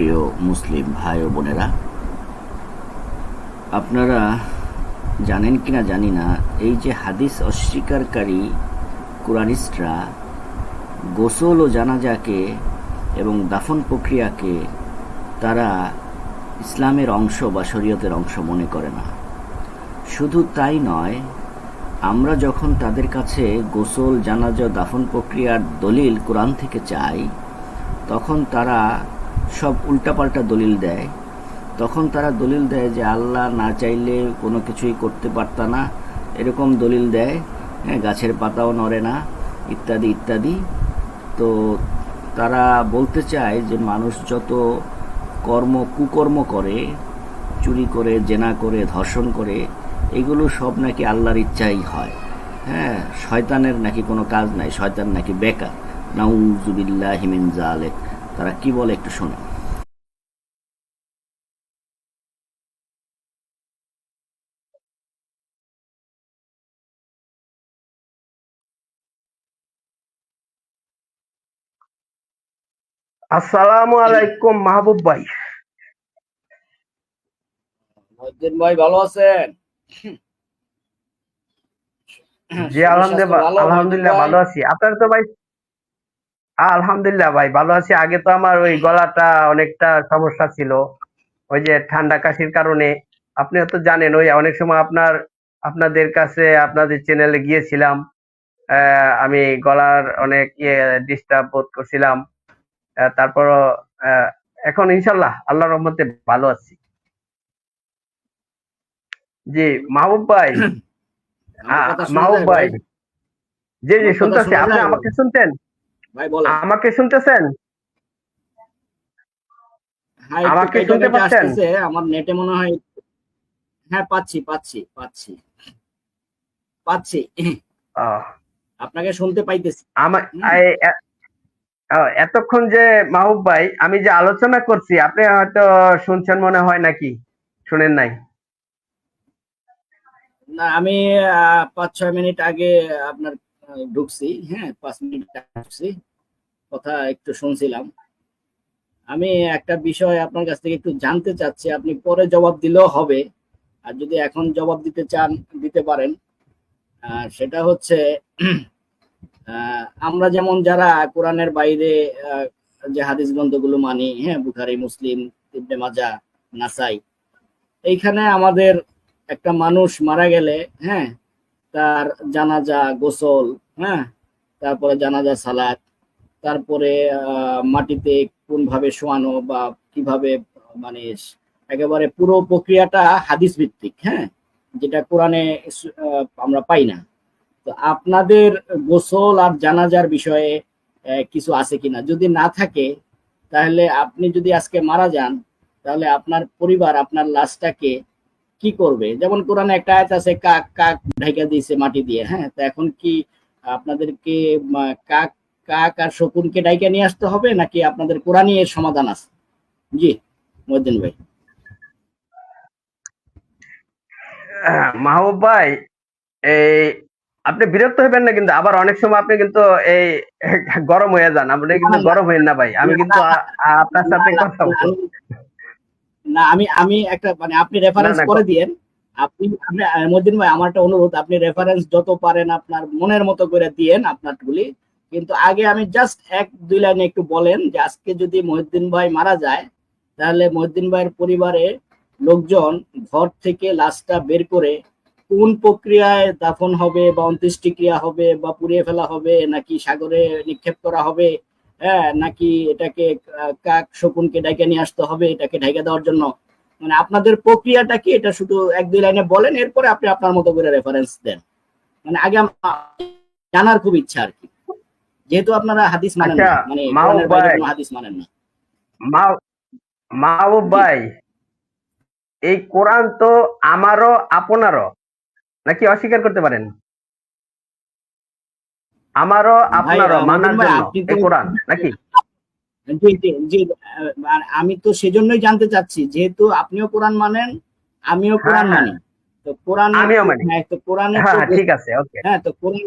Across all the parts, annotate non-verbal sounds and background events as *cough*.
প্রিয় মুসলিম ভাই ও বোনেরা, আপনারা জানেন কিনা জানি না, এই যে হাদিস অস্বীকারী কোরআনিস্টরা গোসল ও জানাজাকে এবং দাফন প্রক্রিয়াকে তারা ইসলামের অংশ বা শরীয়তের অংশ মনে করে না। শুধু তাই নয়, আমরা যখন তাদের কাছে গোসল, জানাজা, দাফন প্রক্রিয়ার দলিল কোরআন থেকে চাই, তখন তারা সব উল্টাপাল্টা দলিল দেয়। তখন তারা দলিল দেয় যে আল্লাহ না চাইলে কোনো কিছুই করতে পারত না। এরকম দলিল দেয় হ্যাঁ গাছের পাতাও নড়ে না, ইত্যাদি ইত্যাদি। তো তারা বলতে চায় যে মানুষ যত কর্ম, কুকর্ম করে, চুরি করে, জেনা করে, ধর্ষণ করে, এগুলো সব নাকি আল্লাহর ইচ্ছাই হয়। হ্যাঁ শয়তানের নাকি কোনো কাজ নাই, শয়তান নাকি বেকার। নাউজুবিল্লাহ হিমিন জালেক তারা কি বলে একটু শোনো। আসসালামু আলাইকুম মাহবুব ভাই। মহিউদ্দিন ভাই ভালো আছেন? জি আলহামদুলিল্লাহ আলহামদুলিল্লাহ ভালো আছি। আপনার তো ভাই আলহামদুলিল্লাহ ভাই ভালো আছি। আগে তো আমার ওই গলাটা অনেকটা সমস্যা ছিল। ওই যে ঠান্ডা কাশির কারণে। আপনি তো জানেন ওই অনেক সময় আপনার আপনাদের কাছে আপনাদের চ্যানেলে গিয়েছিলাম। আমি গলার অনেক ইয়ে ডিস্টার্ব বোধ করছিলাম। আহ, এখন ইনশাল্লাহ আল্লাহর রহমতে ভালো আছি। জি মাহবুব ভাই। মাহবুব ভাই। জি জি শুনতেছি। আপনি আমাকে শুনতেন? ভাই বলেন আমাকে শুনতেছেন? আমাকে শুনতে পাচ্ছেন? আমার নেটে মনে হয় হ্যাঁ পাচ্ছি পাচ্ছি পাচ্ছি পাচ্ছি। আপনাকে শুনতে পাইতেছি। আমার এতক্ষণ যে মাহবুব ভাই আমি যে আলোচনা করছি আপনি হয়তো শুনছেন মনে হয় নাকি? শুনেন নাই? না আমি পাঁচ ছয় মিনিট আগে আপনার ঢুকছি হ্যাঁ পাঁচ মিনিট ঢুকছি, কথা একটু শুনছিলাম। আমি একটা বিষয় আপনার কাছ থেকে একটু জানতে চাচ্ছি, আপনি পরে জবাব দিলেও হবে, আর যদি এখন জবাব দিতে চান, দিতে পারেন। সেটা হচ্ছে আমরা যেমন যারা কোরআনের বাইরে যে হাদিস গ্রন্থগুলো মানি হ্যাঁ বুখারি, মুসলিম, ইবনে মাজা নাসাই, এইখানে আমাদের একটা মানুষ মারা গেলে হ্যাঁ তার জানাজা, গোসল হ্যাঁ? তারপরে জানাজা, সালাত, তারপরে মাটিতে কোন ভাবে শোয়ানো বা কীভাবে মানে একেবারে পুরো প্রক্রিয়াটা হাদিস ভিত্তিক হ্যাঁ? যেটা কোরআনে আমরা পাই না। তো আপনাদের গোসল আর জানাজার বিষয়ে কিছু আছে কিনা? যদি না থাকে, তাহলে আপনি যদি আজকে মারা যান, তাহলে আপনার পরিবার, আপনার লাশটাকে কি করবে? যেমন কোরআনে একটা আয়াত আছে কাক কাক ঢাকা দিয়েছে মাটি দিয়ে হ্যাঁ? তো এখন কি আপনাদেরকে কাক কাক আর শকুনকে ডাইকা নিয়ে আসতে হবে নাকি আপনাদের কোরআনই এর সমাধান আছে? জি মহিউদ্দিন ভাই। মাহবুব ভাই এই আপনি বিরক্ত হবেন না কিন্তু আবার অনেক সময় আপনি কিন্তু এই গরম হয়ে যান। আপনি কিন্তু গরম হইেন না ভাই। আমি কিন্তু আপনার সাথে কথা বলব। না আমি আমি একটা মানে আপনি রেফারেন্স করে দিয়েন। আপনি আপনি মহিউদ্দিন ভাই আমার একটা অনুরোধ আপনি রেফারেন্স যত পারেন আপনার মনের মতো করে দিয়েন আপনারগুলি কিন্তু আগে আমি জাস্ট এক দুই লাইনে একটু বলেন যে আজকে যদি মহিউদ্দিন ভাই মারা যায় তাহলে মহিউদ্দিন ভাইয়ের পরিবারে লোকজন ঘর থেকে লাশটা বের করে কোন প্রক্রিয়ায় দাফন হবে বা অন্ত্যেষ্টিক্রিয়া হবে বা পুড়িয়ে ফেলা হবে নাকি সাগরে নিক্ষেপ করা হবে হ্যাঁ নাকি এটাকে কাক শকুনকে ডেকে নিয়ে আসতে হবে এটাকে ঢেকে দেওয়ার জন্য? মানে আপনাদের প্রক্রিয়াটা কি? এটা শুধু এক দুই লাইনে বলেন এরপরে আপনি আপনার মতো করে রেফারেন্স দেন। মানে আগে আমার জানার খুব ইচ্ছা আর কি। যেহেতু আপনারা হাদিস মানেন না আচ্ছা, মানে মাও হাদিস মানেন না। মা- মাহবুব ভাই এই কোরআন তো আমারও আপনারও নাকি অস্বীকার করতে পারেন? আমারও আপনারও মানার জন্য এই কোরআন নাকি? জি জি জি আর আমি তো সেজন্যই জানতে চাচ্ছি যেহেতু আপনিও কোরআন মানেন আমিও কোরআন হ্যাঁ, মানি। তো কোরআন আমিও মানি। হ্যাঁ তো কোরআনে হ্যাঁ হ্যাঁ, ঠিক আছে ওকে। হ্যাঁ তো কোরআন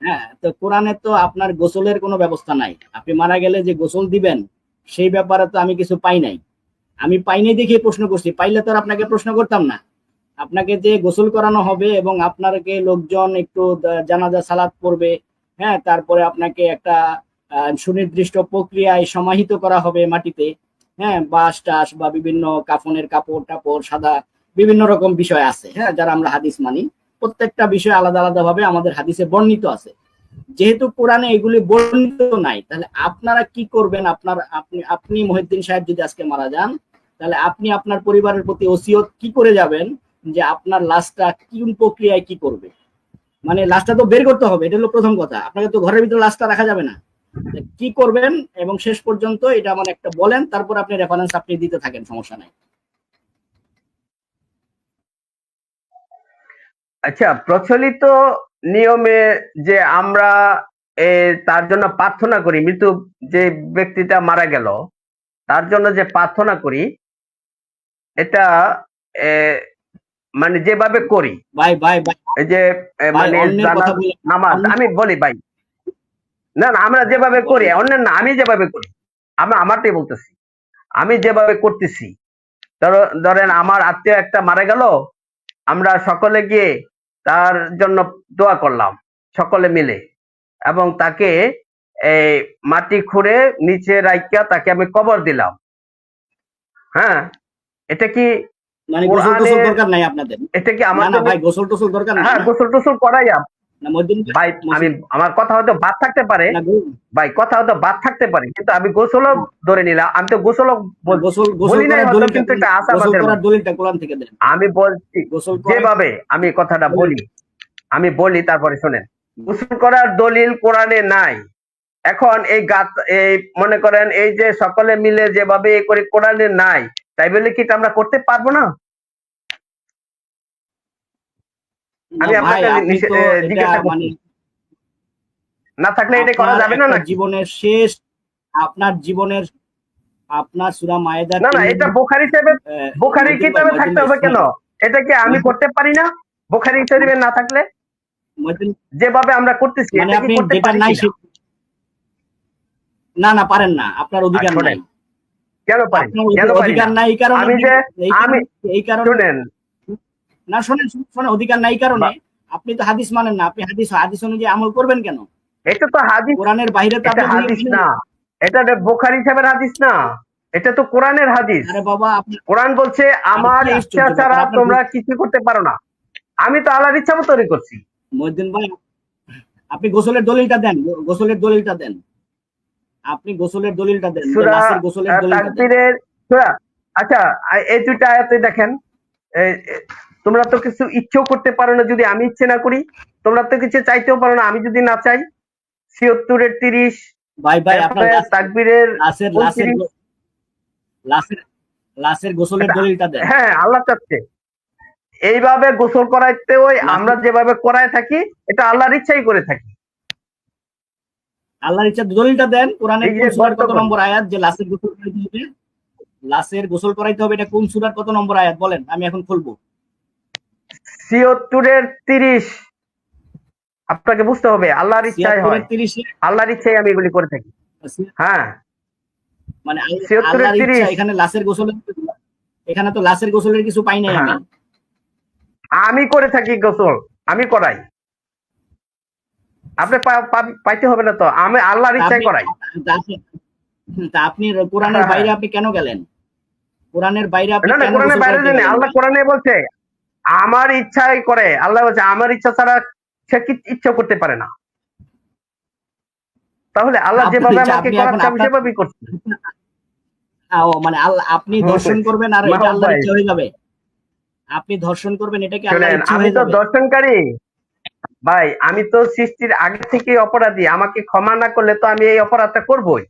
হ্যাঁ তো কোরআনে তো আপনার গোসলের কোনো ব্যবস্থা নাই। আপনি মারা গেলে যে গোসল দিবেন সেই ব্যাপারে তো আমি কিছু পাই নাই। আমি পাইনি দেখে প্রশ্ন করছি পাইলে তো আর আপনাকে প্রশ্ন করতাম না। আপনাকে যে গোসল করানো হবে এবং আপনাকে লোকজন একটু জানাজা সালাত পড়বে হ্যাঁ তারপরে আপনাকে একটা সুনির্দিষ্ট প্রক্রিয়ায় সমাহিত করা হবে মাটিতে হ্যাঁ বাঁশ, টাস বা বিভিন্ন কাফনের কাপড় টাপড়, সাদা, বিভিন্ন রকম বিষয় আছে হ্যাঁ যারা আমরা হাদিস মানি। প্রত্যেকটা বিষয় আলাদা আলাদা ভাবে আমাদের হাদিসে বর্ণিত আছে। যেহেতু কোরআনে এগুলি বর্ণিত নাই, তাহলে আপনারা কি করবেন? আপনার, আপনি আপনি মহিউদ্দিন সাহেব যদি আজকে মারা যান, তাহলে আপনি আপনার পরিবারের প্রতি ওসিয়ত কি করে যাবেন? যে আপনার লাশটা কোন প্রক্রিয়ায় কি করবে? মানে লাশটা তো বের করতে হবে, এটা হলো প্রথম কথা। আপনাকে তো ঘরের ভিতরে লাশটা রাখা যাবে না। কি করবেন এবং শেষ পর্যন্ত এটা আমার একটা বলেন, তারপর আপনি রেফারেন্স আপনি দিতে থাকেন, সমস্যা নাই। আচ্ছা প্রচলিত নিয়মে যে আমরা তার জন্য প্রার্থনা করি, মৃত্যু যে ব্যক্তিটা মারা গেল, তার জন্য যে প্রার্থনা করি, এটা মানে যেভাবে করি। ভাই ভাই ভাই। যে মানে নামাজ আমি বলি ভাই। না না আমরা যেভাবে করি অন্যের না আমি যেভাবে করি। আমরা আমারটাই বলতেছি। আমি যেভাবে করতেছি। ধরো- ধরেন আমার আত্মীয় একটা মারা গেল আমরা সকলে গিয়ে তার জন্য দোয়া করলাম সকলে মিলে। এবং তাকে এই মাটি খুঁড়ে নিচে রাইকা তাকে আমি কবর দিলাম। হ্যাঁ? এটা কি মানে গোসল টোসল দরকার নাই আপনাদের। এটা কি আমার না ভাই গোসল টোসল দরকার নাই। হ্যাঁ গোসল টোসল করাই ভাই আমি আমার কথা হয়তো বাদ থাকতে পারে। ভাই কথা হয়তো বাদ থাকতে পারে কিন্তু আমি গোসলও ধরে নিলাম। আমি তো গোসলও গোসল গোসল বলি নাই কিন্তু এটা আশাবাদের দলিলটা কোরআন থেকে দেন। আমি বলছি গোসল যেভাবে আমি কথাটা বলি আমি বলি তারপরে শোনেন। গোসল করার দলিল কোরআনে নাই। এখন এই গাত এই মনে করেন এই যে সকলে মিলে যেভাবে এ করে কোরআনে নাই তাই বলে কি আমরা করতে পারব না? আমি না আপনাকে। মানে না থাকলে এটা করা যাবে না জীবনের শেষ আপনার জীবনের আপনার সুরা মায়েদার না না এটা বোখারি সাহেবে বোখারি কিতাবে থাকতে হবে কেন? এটা কি আমি করতে পারি না? বোখারি শরীফে না থাকলে? যেভাবে আমরা করতেছি মানে এটা কি করতে পারি নাই না না পারেন না আপনার অধিকার নাই। কেন পারি? কেন পারি অধিকার না? নাই এই কারণে আমি যে- আমি- এই কারণে শুনেন। না শোনেন শোনেন অধিকার নাই কারণে আপনি তো হাদিস মানেন না। আপনি হাদিস হাদিস অনুযায়ী আমল করবেন কেন? এটা তো হাদিস কোরআনের বাইরে তো হাদিস না। এটা বোখারি সাহেবের হাদিস না। এটা তো কোরআনের হাদিস। আরে বাবা আপনি কোরআন বলছে আমার ইচ্ছা ছাড়া তোমরা কিছু করতে পারো না। আমি তো আল্লাহর ইচ্ছা মতো তৈরি করছি। মহিউদ্দিন ভাই আপনি গোসলের দলিলটা দেন গোসলের দলিলটা দেন। আপনি গোসলের দলিলটা দেন লাশের গোসলের দলিলটা তাকবীরের সূরা আচ্ছা এই দুইটা আয়াতে দেখেন। তোমরা তো কিছু ইচ্ছেও করতে পারো না যদি আমি ইচ্ছে না করি। তোমরা তো কিছু চাইতেও পারো না আমি যদি না চাই ছিয়ত্তরের তিরিশ ভাই ভাই আপনার তাকবীরের লাশের লাশের লাশের লাশের গোসলের দলিলটা দেন। হ্যাঁ আল্লাহ চাচ্ছে। এইভাবে গোসল করাইতে ওই আমরা যেভাবে করায় থাকি এটা আল্লাহর ইচ্ছাই করে থাকি। আল্লাহর ইচ্ছা দলিলটা দেন। কোরআনের কত নম্বর আয়াত? যে লাশের গোসল করাইতে হবে। লাশের গোসল করাইতে হবে এটা কোন সূরার কত নম্বর আয়াত? বলেন আমি এখন খুলবো। ছিয়ত্তরের তিরিশ। আপনাকে বুঝতে হবে আল্লাহর ইচ্ছাই হয়। আল্লাহর ইচ্ছাই আমি এগুলি করে থাকি। হ্যাঁ। মানে আল- 76 আল্লাহর ইচ্ছা এখানে লাশের গোসলের এখানে তো লাশের গোসলের কিছু পাই নাই হ্যাঁ। আমি করে থাকি গোসল আমি করাই। আপনি পাইতে হবে না তো। আমি আল্লাহর করাই। আপনি কোরআনের হ্যাঁ। বাইরে আপনি কেন গেলেন? কোরআনের বাইরে আপনি না কোরআনের বাইরে জানি আল্লাহ কোরআনে বলছে আমার ইচ্ছাই করে আল্লাহ বলছে আমার ইচ্ছা ছাড়া সে কি ইচ্ছা করতে পারে না। তাহলে আল্লাহ যেভাবে আমাকে করাচ্ছে আমি সেভাবেই করছি। ও মানে আল্লাহ আপনি দর্শন করবেন আর এটা আল্লাহর ইচ্ছা হয়ে যাবে। আপনি ধর্ষণ করবেন এটা কি আল্লাহর ইচ্ছা আমি তো দর্শনকারী ভাই আমি তো সৃষ্টির আগে থেকে অপরাধী। আমাকে ক্ষমা না করলে তো আমি এই অপরাধটা করবই।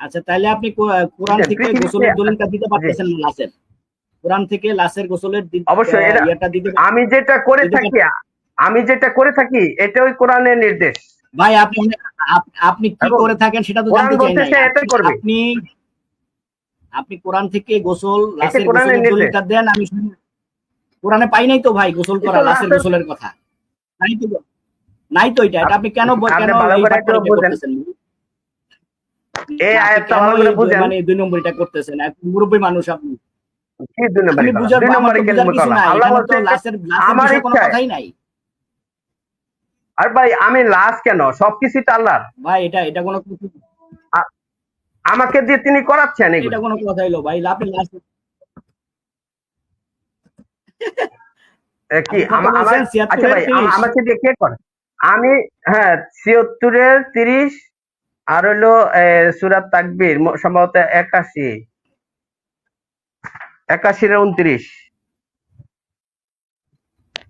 আচ্ছা তাহলে আপনি কোরআন থেকে গোসলের দলিলটা দিতে পারতেছেন না লাশের? কোরআন থেকে লাশের গোসলের অবশ্যই, এটা- দিতে আমি যেটা করে থাকি আমি যেটা করে থাকি এটা ওই কোরআনের নির্দেশ। ভাই আপনি আপ- আপনি কি করে থাকেন সেটা তো জানতে চাই করবে। আপনি আপনি কোরআন থেকে গোসল লাশের গোসলের দলিলটা দেন আমি শুনি। কোরআনে পাই নাই তো ভাই গোসল করা লাশের গোসলের কথা। নাই তো নাই তো এটা। এটা আপনি কেন কেন এই আয়াতটা ভালো করে বুঝেন। মানে দুই নম্বরটা করতেছেন? মুরব্বী মানুষ আপনি? কি দুই নম্বরে আমি করা? বুঝার দুই নম্বরে তো কেন বুঝার কিছু করা? আল্লাহ এখানে লাশের লাশের আমার কোনো কথাই নাই। আর ভাই আমি লাশ কেন? সবকিছু তো আল্লাহর। ভাই এটা এটা কোনো আমাকে দিয়ে তিনি করাচ্ছেন এটা কোনো কথা হইল ভাই। আপনি লাশ এ *laughs* কি আচ্ছা ভাই আমাকে দিয়ে কে করে আমি হ্যাঁ ছিয়াত্তরের তিরিশ আর হইল সুরাত তাকবির সম্ভবত একাশি। একাশির উনত্রিশ।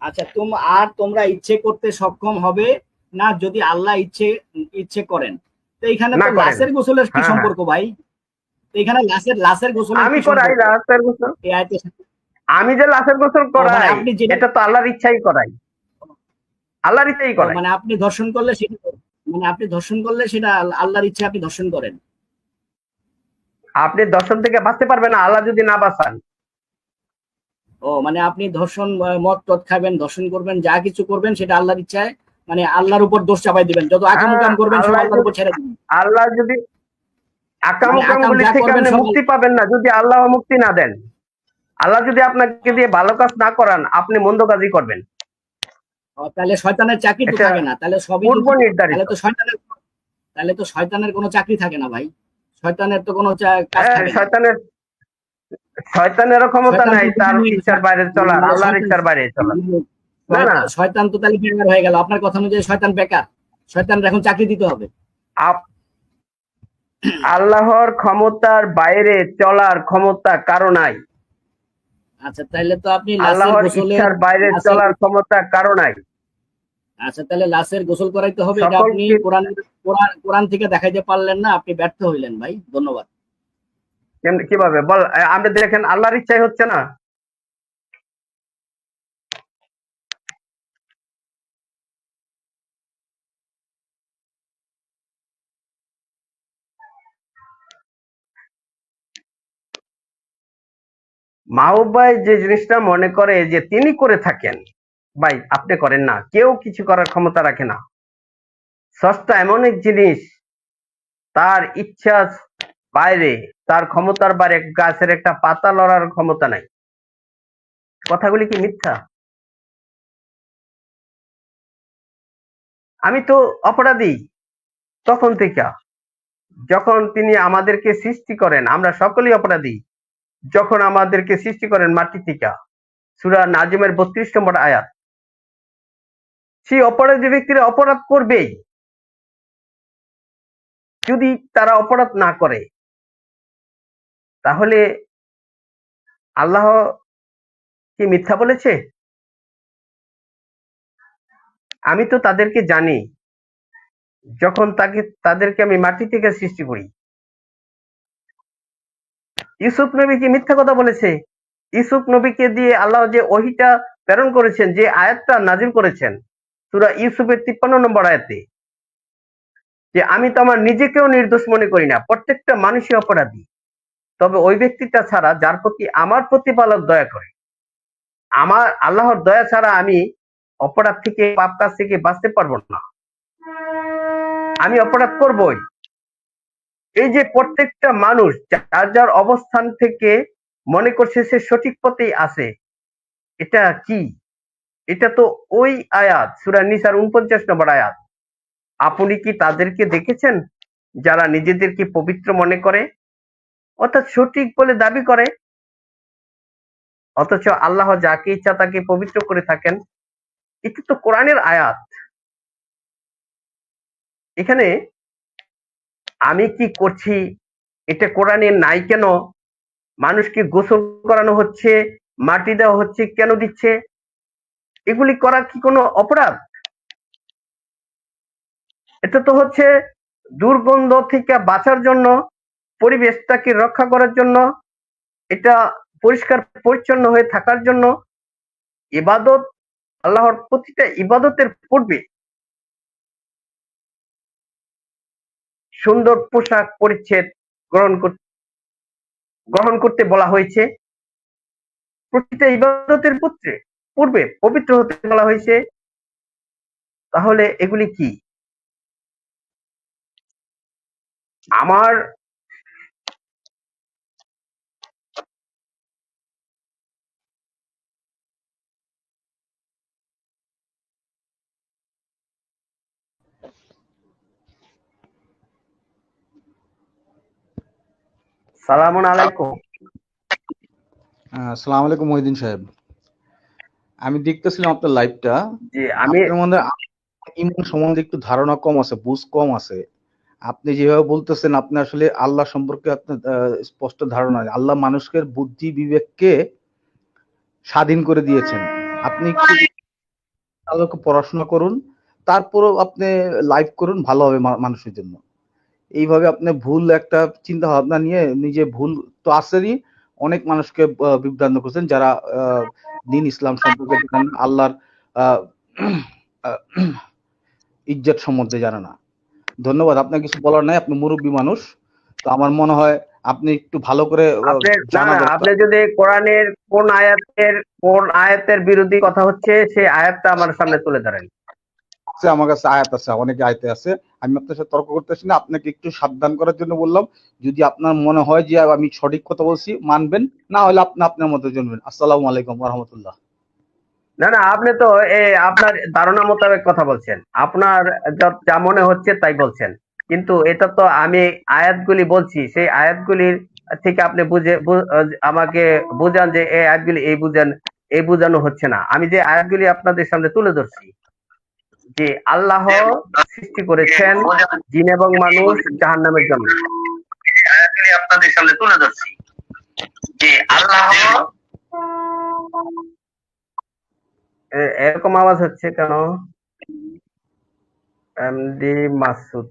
আচ্ছা তোম আর তোমরা ইচ্ছে করতে সক্ষম হবে না যদি আল্লাহ ইচ্ছে ইচ্ছে করেন। তো এখানে তো লাশের গোসলের কি হ্যাঁ, সম্পর্ক ভাই? তো এখানে লাশের লাশের গোসলের আমি করাই লাশের গোসল। এই আয়াতের সাথে? আমি যে লাশের গোসল করাই মানে যেটা- এটা তো আল্লাহর ইচ্ছাই করাই। আল্লাহর ইচ্ছাই করাই। মানে আপনি ধর্ষণ করলে সেটা মানে আপনি ধর্ষণ করলে সেটা আল্লাহর ইচ্ছা আপনি ধর্ষণ করেন। আপনি দর্শন থেকে বাঁচতে পারবেন না আল্লাহ যদি না বাঁচান। ও মানে আপনি ধর্ষণ মদ টদ খাবেন ধর্ষণ করবেন যা কিছু করবেন সেটা আল্লাহর ইচ্ছায় মানে আল্লাহর উপর দোষ চাপাই দিবেন। যত আকাম হ্যাঁ, উকাম করবেন সব আল্লাহর উপর ছেড়ে দিবেন। আল্লাহ যদি আকাম মানে আকাম থেকে আপনি মুক্তি পাবেন না যদি আল্লাহ মুক্তি না দেন। আল্লাহ যদি আপনাকে দিয়ে ভালো কাজ না করান আপনি মন্দ কাজই করবেন। তাহলে শয়তানের চাকরি তো থাকে না তাহলে সবই নির্ধারিত। তাহলে তো শয়তানের তাহলে তো শয়তানের কোনো চাকরি থাকে না ভাই। শয়তানের তো কোনো হ্যাঁ, শয়তানের শয়তানেরও ক্ষমতা নাই তার ইচ্ছার বাইরে চলার মানে আল্লাহর ইচ্ছার বাইরে চলার না, না। শয়তান- শয়তান তো তাহলে বেকার হয়ে গেল। আপনার কথা অনুযায়ী শয়তান বেকার। শয়তানের এখন চাকরি দিতে হবে। আল্লাহর ক্ষমতার বাইরে চলার ক্ষমতা কারও নাই। আচ্ছা তাহলে তো আপনি আল্লাহর ইচ্ছার বাইরে চলার ক্ষমতা কারও নাই। আচ্ছা তাহলে লাশের গোসল করাইতে হবে এটা আপনি কোরআন কোরআন কোরআন থেকে দেখাইতে পারলেন না আপনি ব্যর্থ হইলেন ভাই। ধন্যবাদ। কীভাবে? বল আমি আপনি দেখেন আল্লাহর ইচ্ছাই হচ্ছে না। মাহবুব ভাই যে জিনিসটা মনে করে যে তিনি করে থাকেন, ভাই আপনি করেন না, কেউ কিছু করার ক্ষমতা রাখে না। সস্তা এমন এক জিনিস, তার ইচ্ছা বাইরে, তার ক্ষমতার বাইরে গাছের একটা পাতা লড়ার ক্ষমতা নাই। কথাগুলি কি মিথ্যা? আমি তো অপরাধী তখন থেকে। যখন তিনি আমাদেরকে সৃষ্টি করেন, আমরা সকলেই অপরাধী। যখন আমাদেরকে সৃষ্টি করেন মাটি থেকে, সুরা নাজিমের বত্রিশ নম্বর আয়াত। সেই অপরাধী ব্যক্তিরা অপরাধ করবেই, যদি তারা অপরাধ না করে, তাহলে আল্লাহ কি মিথ্যা বলেছে? আমি তো তাদেরকে জানি, যখন তাকে, তাদেরকে আমি মাটি থেকে সৃষ্টি করি। ইউসুফ নবী কি মিথ্যা কথা বলেছে। ইউসুফ নবীকে দিয়ে আল্লাহ যে ওহিটা প্রেরণ করেছেন, যে আয়াতটা নাজিল করেছেন, সুরা ইউসুফের তিপ্পান্ন নম্বর আয়াতে। যে আমি তো আমার নিজেকেও নির্দোষ মনে করি না, প্রত্যেকটা মানুষই অপরাধী। তবে ওই ব্যক্তিটা ছাড়া যার প্রতি আমার প্রতিপালক দয়া করে। আমার আল্লাহর দয়া ছাড়া আমি অপরাধ থেকে, পাপ কাজ থেকে বাঁচতে পারব না। আমি অপরাধ করবই। এই যে প্রত্যেকটা মানুষ যার যার অবস্থান থেকে মনে করছে সে সঠিক পথেই আছে, এটা কি? এটা তো ওই আয়াত, সুরা নিসার উনপঞ্চাশ নম্বর আয়াত। আপনি কি তাদেরকে দেখেছেন? যারা নিজেদেরকে পবিত্র মনে করে, অর্থাৎ সঠিক বলে দাবি করে। অথচ আল্লাহ যাকে ইচ্ছা তাকে পবিত্র করে থাকেন। এটা তো কোরআনের আয়াত। এখানে আমি কি করছি? এটা কোরআনে নাই কেন? মানুষকে গোসল করানো হচ্ছে, মাটি দেওয়া হচ্ছে, কেন দিচ্ছে? এগুলি করা কি কোনো অপরাধ? এটা তো হচ্ছে দুর্গন্ধ থেকে বাঁচার জন্য, পরিবেশটাকে রক্ষা করার জন্য, এটা পরিষ্কার পরিচ্ছন্ন হয়ে থাকার জন্য। ইবাদত, আল্লাহর প্রতিটা ইবাদতের পূর্বে সুন্দর পোশাক পরিচ্ছেদ গ্রহণ করতে গ্রহণ করতে বলা হয়েছে। প্রতিটা ইবাদতের পুত্রে, পূর্বে পবিত্র হতে বলা হয়েছে। তাহলে এগুলি কি? আমার সালামুন আলাইকুম। আসসালামু আলাইকুম মহিদিন সাহেব। আমি দেখতেছিলাম আপনার লাইভটা জি আমি আপনার মধ্যে ইমান সম্বন্ধে একটু ধারণা কম আছে বুঝ কম আছে। আপনি যেভাবে বলতেছেন আপনি আসলে আল্লাহ সম্পর্কে আপনার স্পষ্ট ধারণা। আল্লাহ মানুষকে বুদ্ধি বিবেককে স্বাধীন করে দিয়েছেন। আপনি পড়াশোনা করুন তারপরও আপনি লাইভ করুন ভালো হবে মানুষের জন্য। এইভাবে আপনি ভুল একটা চিন্তা ভাবনা নিয়ে নিজে ভুল তো আসেরই অনেক মানুষকে বিভ্রান্ত করছেন যারা দিন ইসলাম সম্পর্কে আল্লাহর ইজ্জত সম্বন্ধে জানে না। ধন্যবাদ আপনার কিছু বলার নাই আপনি মুরব্বী মানুষ। তো আমার মনে হয় আপনি একটু ভালো করে আপনি যদি কোরআনের কোন আয়াতের কোন আয়াতের বিরোধী কথা হচ্ছে সেই আয়াতটা আমার সামনে তুলে ধরেন। আমার কাছে আয়াত আছে অনেক আয়াতে আছে। আমি আপনার সাথে তর্ক করতেছি না, আপনাকে একটু সাবধান করার জন্য বললাম। যদি আপনার মনে হয় যে আমি সঠিক কথা বলছি, মানবেন, না হলে আপনি আপনার মতো জানবেন। আসসালামু আলাইকুম রহমতুল্লাহ না না, আপনি তো আপনার ধারণা মোতাবেক কথা বলছেন। আপনার যা- মনে হচ্ছে তাই বলছেন। কিন্তু এটা তো আমি আয়াতগুলি বলছি, সেই আয়াতগুলির থেকে আপনি বুঝে আমাকে বুঝান যে এই আয়াতগুলি এই বুঝান, এই বুঝানো হচ্ছে না। আমি যে আয়াতগুলি আপনাদের সামনে তুলে ধরছি যে আল্লাহ সৃষ্টি করেছেন জিন এবং মানুষ জাহান্নামের জন্য। আপনাদের সামনে তুলে ধরছি যে আল্লাহ এরকম আওয়াজ হচ্ছে কেন? এমডি মাসুদ।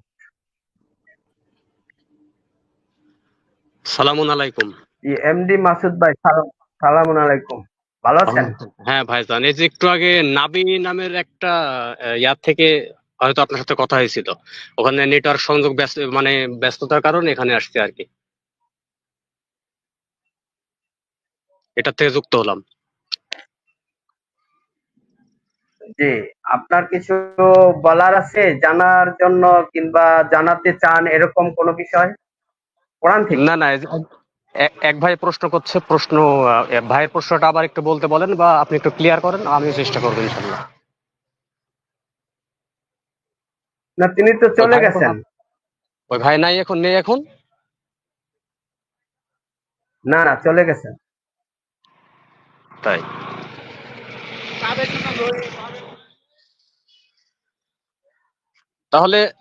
সালামুন আলাইকুম। এমডি মাসুদ ভাই সালাম- সালামুন আলাইকুম। ভালো আছেন? হ্যাঁ ভাইজান এই যে একটু আগে নাবি নামের একটা ইয়ার থেকে হয়তো আপনার সাথে কথা হয়েছিল। ওখানে নেটওয়ার্ক সংযোগ ব্যস্ত মানে ব্যস্ততার কারণে এখানে আসছে আর কি। এটার থেকে যুক্ত হলাম। জি আপনার কিছু বলার আছে জানার জন্য কিংবা জানাতে চান এরকম কোনো বিষয়? কোরআন থেকে? না না এক- ভাই প্রশ্ন করছে প্রশ্ন ভাইয়ের প্রশ্নটা আবার একটু বলতে বলেন বা আপনি একটু ক্লিয়ার করেন আমিও চেষ্টা করব ইনশাল্লাহ। না তিনি তো চলে গেছেন। ওই ভাই নাই এখন নেই এখন? না না চলে গেছেন। তাই। তাহলে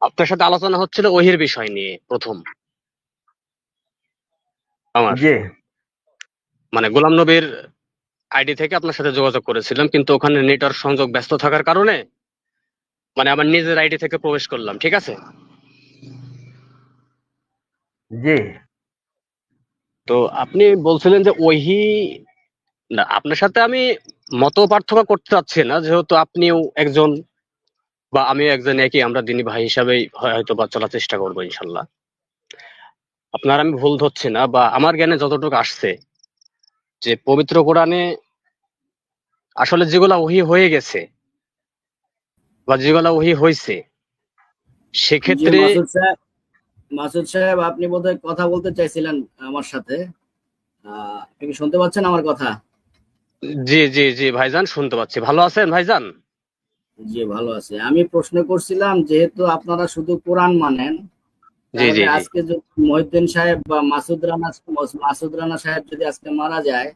আপনার সাথে আলোচনা হচ্ছিল ওহির বিষয় নিয়ে প্রথম। আমার। জি। মানে গোলাম নবীর আইডি থেকে আপনার সাথে যোগাযোগ করেছিলাম কিন্তু ওখানে নেটওয়ার্ক সংযোগ ব্যস্ত থাকার কারণে মানে আমার নিজের আইডি থেকে প্রবেশ করলাম ঠিক আছে? জি। তো আপনি বলছিলেন যে ওহি না আপনার সাথে আমি মত পার্থক্য করতে চাচ্ছি না যেহেতু আপনিও একজন বা আমিও একজন একই আমরা দিনী ভাই হিসাবেই হয়তো বা চলার চেষ্টা করব ইনশাল্লাহ। আপনার আমি ভুল ধরছি না বা আমার জ্ঞানে যতটুকু আসছে যে পবিত্র কোরআনে আসলে যেগুলা ওহি হয়ে গেছে বা যেগুলা ওহি হয়েছে সেক্ষেত্রে মাসুদ সাহেব আপনি বোধহয় কথা বলতে চাইছিলেন আমার সাথে। আপনি কি শুনতে পাচ্ছেন আমার কথা? জি জি জি ভাইজান শুনতে পাচ্ছি। ভালো আছেন ভাইজান? জি ভালো আছে। আমি প্রশ্ন করছিলাম যেহেতু আপনারা শুধু কোরআন মানেন আজকে যদি মহিউদ্দিন সাহেব বা মাসুদ রানা মাসুদ রানা সাহেব যদি আজকে মারা যায়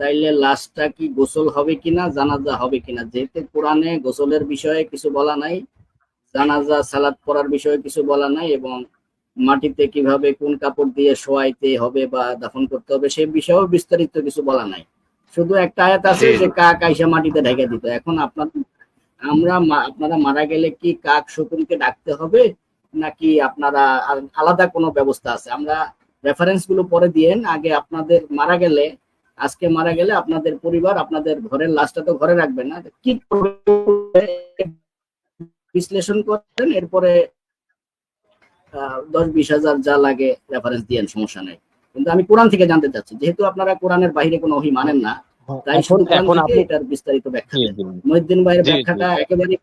তাইলে লাশটা কি গোসল হবে কিনা জানাজা হবে কিনা? যেহেতু কোরআনে গোসলের বিষয়ে কিছু বলা নাই জানাজা সালাত পড়ার বিষয়ে কিছু বলা নাই এবং মাটিতে কীভাবে কোন কাপড় দিয়ে শোয়াইতে হবে বা দাফন করতে হবে সেই বিষয়েও বিস্তারিত কিছু বলা নাই। শুধু একটা আয়াত আছে যে কাক আইসা মাটিতে ঢেকে দিত। এখন আপনার আমরা আপনারা মারা গেলে কি কাক শকুনকে ডাকতে হবে? নাকি আপনারা আলাদা কোনো ব্যবস্থা আছে? আমরা রেফারেন্সগুলো পরে দিয়েন। আগে আপনাদের মারা গেলে আজকে মারা গেলে আপনাদের পরিবার আপনাদের ঘরের লাশটা তো ঘরে রাখবেন না। কি বিশ্লেষণ করেন এরপরে দশ বিশ হাজার যা লাগে রেফারেন্স দিয়েন সমস্যা নেই। কিন্তু আমি কোরআন থেকে জানতে চাচ্ছি। যেহেতু আপনারা কোরআনের বাইরে কোনো ওহি মানেন না তাই শুধু কোরআন থেকে এটার বিস্তারিত ব্যাখ্যা জি, দেন। জি, মহিউদ্দিন ভাইয়ের। ব্যাখ্যাটা একেবারে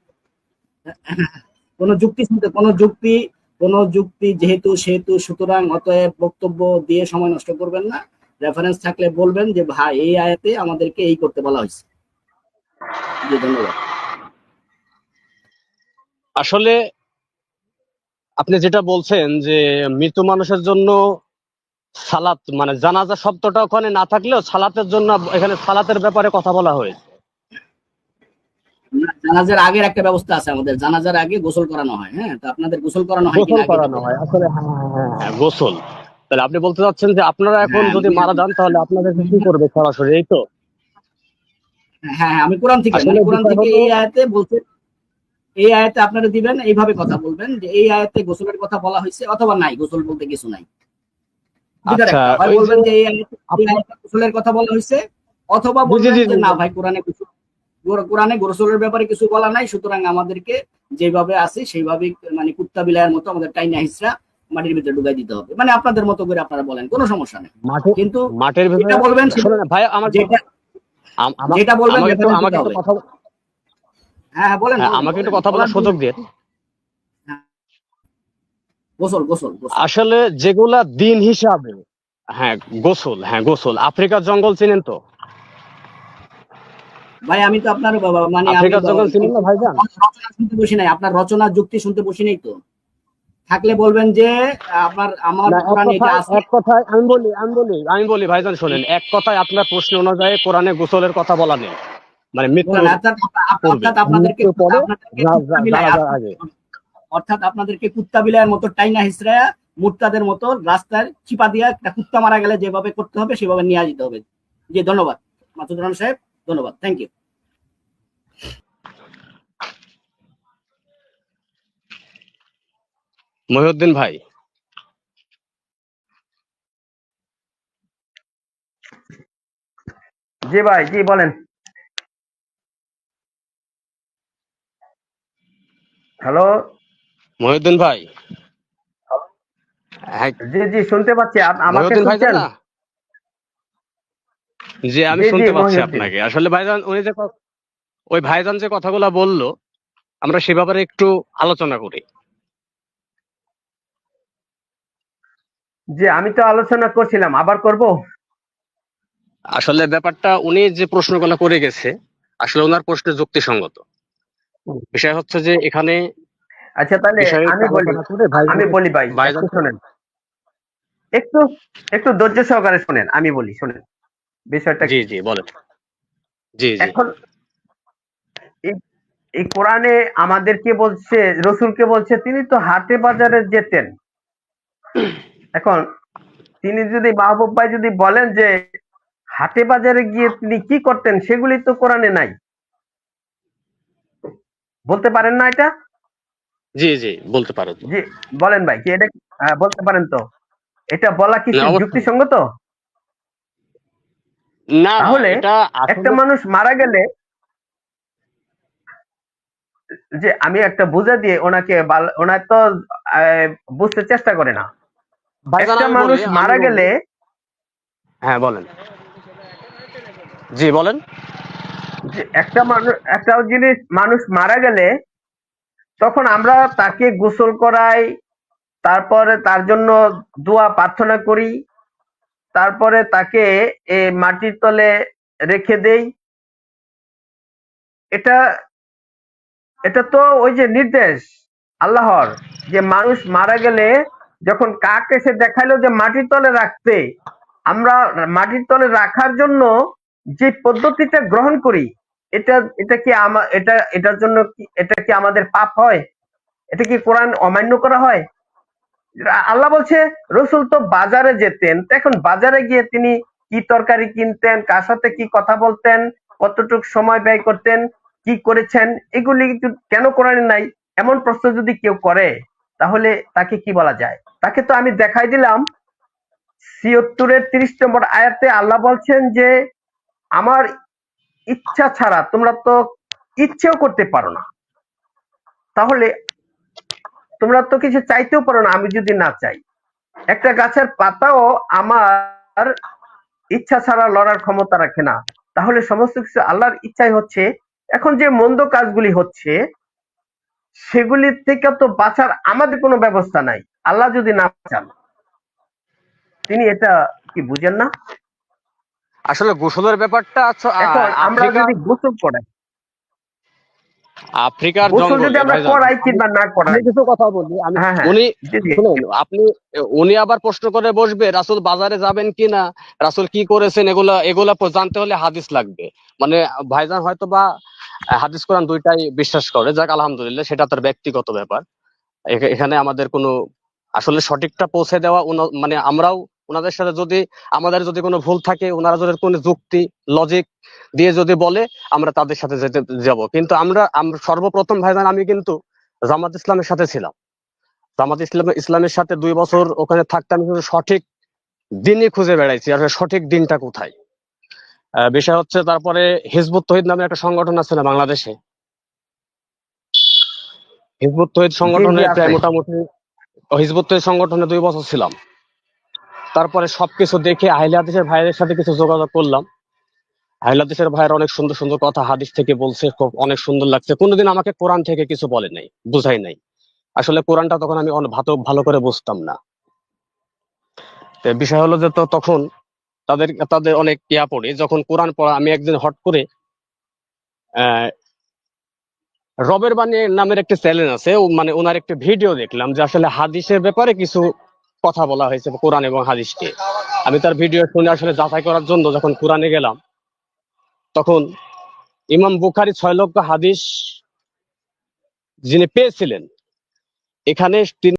কোনো যুক্তি শুনতে কোনো যুক্তি কোনো যুক্তি যেহেতু, সেহেতু, সুতরাং অতএব বক্তব্য দিয়ে সময় নষ্ট করবেন না। রেফারেন্স থাকলে বলবেন যে, ভাই, এই আয়াতে আমাদেরকে এই করতে বলা হয়েছে। আসলে আপনি যেটা বলছেন যে, মৃত মানুষের জন্য সালাত মানে জানাজা শব্দটা ওখানে না থাকলেও সালাতের জন্য এখানে সালাতের ব্যাপারে কথা বলা হয়েছে। জানাজার আগের একটা ব্যবস্থা আছে আমাদের। জানাজার আগে গোসল করানো হয় হ্যাঁ? তো আপনাদের গোসল করানো হয় গোসল করানো হয় আসলে হ্যাঁ হ্যাঁ, হ্যাঁ, হ্যাঁ, গোসল। তাহলে আপনি বলতে চাচ্ছেন যে আপনারা এখন যদি মারা যান তাহলে আপনাদের কি করবে সরাসরি এই তো? হ্যাঁ হ্যাঁ আমি কোরআন থেকে মানে কোরআন থেকে এই আয়াতে বলছে এই আয়াতে আপনারা দিবেন এইভাবে কথা বলবেন যে এই আয়াতে গোসলের কথা বলা হয়েছে অথবা নাই গোসল বলতে কিছু নাই। আচ্ছা, বলবেন যে এই আয়াতে গোসলের কথা বলা হয়েছে অথবা বলবেন যে না ভাই কোরআনে কিছু কোরআনে গোসলের ব্যাপারে কিছু বলা নাই সুতরাং আমাদেরকে যেভাবে আছে সেইভাবে মানে কুত্তা বিলায়ের মতো আমাদের টাইনা হিসরা মাটির ভিতরে ঢুকাই দিতে হবে। মানে আপনাদের মতো করে আপনারা বলেন কোনো সমস্যা নেই। কিন্তু মাঠের ভিতরে বলবেন ভাই আমার যেটা যেটা বলবেন আমাকে। কথা হ্যাঁ হ্যাঁ বলেন হ্যাঁ, আমাকে একটু কথা বলার সুযোগ দিন গোসল গোসল গোসল। আসলে যেগুলা দিন হিসাবে হ্যাঁ গোসল হ্যাঁ গোসল। আফ্রিকার জঙ্গল চিনেন তো? ভাই আমি তো আপনার মানে শুনতে বসি নাই আপনার রচনা যুক্তি শুনতে বসি নাই তো। থাকলে বলবেন যে আপনার আমার কোরআনে এটা কথায় আছে এক কথায় আমি বলি আমি বলি আমি বলি ভাইজান শোনেন এক কথায় আপনার প্রশ্ন অনুযায়ী কোরআনে গোসলের কথা বলা নেই। মানে মৃত্যু অর্থাৎ আপনাদেরকে যা- অর্থাৎ আপনাদেরকে কুত্তা বিলায়ের মতো টাইনা হিসড়ায়া মুরতাদের মতো রাস্তায় চিপা দিয়া একটা কুত্তা মারা গেলে যেভাবে করতে হবে সেভাবে নিয়ে যেতে হবে। জি ধন্যবাদ। মাসুদ রহমান সাহেব। ধন্যবাদ থ্যাংক ইউ মহিউদ্দিন ভাই। জি ভাই জি বলেন। হ্যালো? মহিউদ্দিন ভাই। হ্যাঁ। জি জি শুনতে পাচ্ছি আমাকে শুনছেন? না জি আমি শুনতে পাচ্ছি আপনাকে। আসলে ভাইজান উনি যে ওই ভাইজান যে কথাগুলো বলল আমরা সে ব্যাপারে একটু আলোচনা করি। জি আমি তো আলোচনা করছিলাম আবার করব? আসলে ব্যাপারটা উনি যে প্রশ্নগুলো করে গেছে আসলে ওনার প্রশ্ন যুক্তিসঙ্গত। বিষয় হচ্ছে যে এখানে আচ্ছা তাহলে আমি বলি ভাই- আমি বলি ভাই শোনেন। একটু একটু ধৈর্য সহকারে শুনেন আমি বলি শুনেন। বিষয়টা জি জি বলেন। জি জি। এখন এই- কোরআনে আমাদেরকে বলছে রসুলকে বলছে তিনি তো হাটে বাজারে যেতেন। এখন তিনি যদি মাহবুব ভাই যদি বলেন যে হাটে বাজারে গিয়ে তিনি কি করতেন সেগুলি তো কোরআনে নাই। বলতে পারেন না এটা? জি জি বলতে পারো জি বলেন ভাই কি এটা হ্যাঁ, বলতে পারেন তো। এটা বলা কি। যুক্তিসঙ্গত? না তাহলে একটা মানুষ মারা গেলে যে আমি একটা বুঝা দিয়ে ওনাকে ওনার তো বুঝতে চেষ্টা করে না। একটা মানুষ মারা গেলে হ্যাঁ বলেন। জি বলেন। একটা মানুষ একটা জিনিস মানুষ মারা গেলে তখন আমরা তাকে গোসল করাই তারপরে তার জন্য দোয়া প্রার্থনা করি তারপরে তাকে মাটির তলে রেখে দেই। এটা এটা তো ওই যে নির্দেশ আল্লাহর যে মানুষ মারা গেলে যখন কাক এসে দেখাইলো যে মাটির তলে রাখতে, আমরা মাটির তলে রাখার জন্য যে পদ্ধতিটা গ্রহণ করি, এটা এটা কি আমা, এটা, এটার জন্য এটা কি আমাদের পাপ হয়? এটা কি কোরআন অমান্য করা হয়? আল্লাহ বলছে, রসুল তো বাজারে যেতেন এখন বাজারে গিয়ে তিনি কি তরকারি কিনতেন, কার সাথে কি কথা বলতেন, কতটুক সময় ব্যয় করতেন, কি করেছেন, এগুলি কেন কোরআনে নাই? এমন প্রশ্ন যদি কেউ করে, তাহলে তাকে কি বলা যায়? তাকে তো আমি দেখাই দিলাম। ছিয়ত্তরের তিরিশ নম্বর আয়াতে আল্লাহ বলছেন যে, আমার ইচ্ছা ছাড়া তোমরা তো ইচ্ছেও করতে পারো না। তাহলে তোমরা তো কিছু চাইতেও পারো না আমি যদি না চাই। একটা গাছের পাতাও আমার ইচ্ছা ছাড়া লড়ার ক্ষমতা রাখে না। তাহলে সমস্ত কিছু আল্লাহর ইচ্ছাই হচ্ছে। এখন যে মন্দ কাজগুলি হচ্ছে সেগুলির থেকে তো বাঁচার আমাদের কোনো ব্যবস্থা নাই। আল্লাহ যদি না চান। তিনি এটা কি বুঝেন না? আসলে গোসলের ব্যাপারটা আচ্ছা, আমরা যদি গোসল করাই আফ্রিকার গোসল জঙ্গলে যদি আমরা ভাইজান, করাই আমি- কিংবা না আমি করাই কিছু কথা বলি আমি হ্যাঁ হ্যাঁ। উনি। শুনুন আপনি উনি আবার প্রশ্ন করে বসবে রাসূল বাজারে যাবেন কিনা রাসূল কি করেছেন? এগুলা এগুলা জানতে হলে হাদিস লাগবে। মানে ভাইজান হয়তো বা হাদিস কোরআন দুইটাই বিশ্বাস করে। যাক আলহামদুলিল্লাহ সেটা তার ব্যক্তিগত ব্যাপার। এখা- এখানে আমাদের কোনো আসলে সঠিকটা পৌঁছে দেওয়া মানে আমরাও ওনাদের সাথে যদি আমাদের যদি কোনো ভুল থাকে ওনারা যদি কোনো যুক্তি লজিক দিয়ে যদি বলে আমরা তাদের সাথে যেতে যাব। কিন্তু আমরা আমরা সর্বপ্রথম ভাইজান আমি কিন্তু জামাত ইসলামের সাথে ছিলাম। জামাত ইসলাম ইসলামের সাথে দুই বছর ওখানে থাকতে আমি কিন্তু সঠিক দিনই খুঁজে বেড়াইছি আসলে সঠিক দিনটা কোথায়? বিষয় হচ্ছে তারপরে হিজবুত তহিদ নামে একটা সংগঠন আছে না বাংলাদেশে? হিজবুত তহিদ সংগঠনে প্রায় মোটামুটি হিজবুত তহিদ সংগঠনে দুই বছর ছিলাম। তারপরে সবকিছু দেখে আহিলা হাদিসের ভাইয়ের সাথে কিছু যোগাযোগ করলাম। আহিলা হাদিসের ভাইয়ের অনেক সুন্দর সুন্দর কথা হাদিস থেকে বলছে, খুব অনেক সুন্দর লাগছে। কোনোদিন আমাকে কোরআন থেকে কিছু বলে নাই, বুঝাই নাই। আসলে কোরআনটা তখন আমি অনেক ভালো করে বুঝতাম না। বিষয় হলো যে তো তখন তাদের তাদের অনেক ইয়া পড়ে, যখন কোরআন পড়া, আমি একদিন হট করে রবের বাণী নামের একটা চ্যানেল আছে মানে ওনার একটি ভিডিও দেখলাম যে আসলে হাদিসের ব্যাপারে কিছু কথা বলা হয়েছে কোরআন এবং হাদিসকে। আমি তার ভিডিও শুনে আসলে যাচাই করার জন্য যখন কোরআনে গেলাম, তখন ইমাম বুখারি ছয় লক্ষ হাদিস যিনি পেয়েছিলেন, এখানে তিনি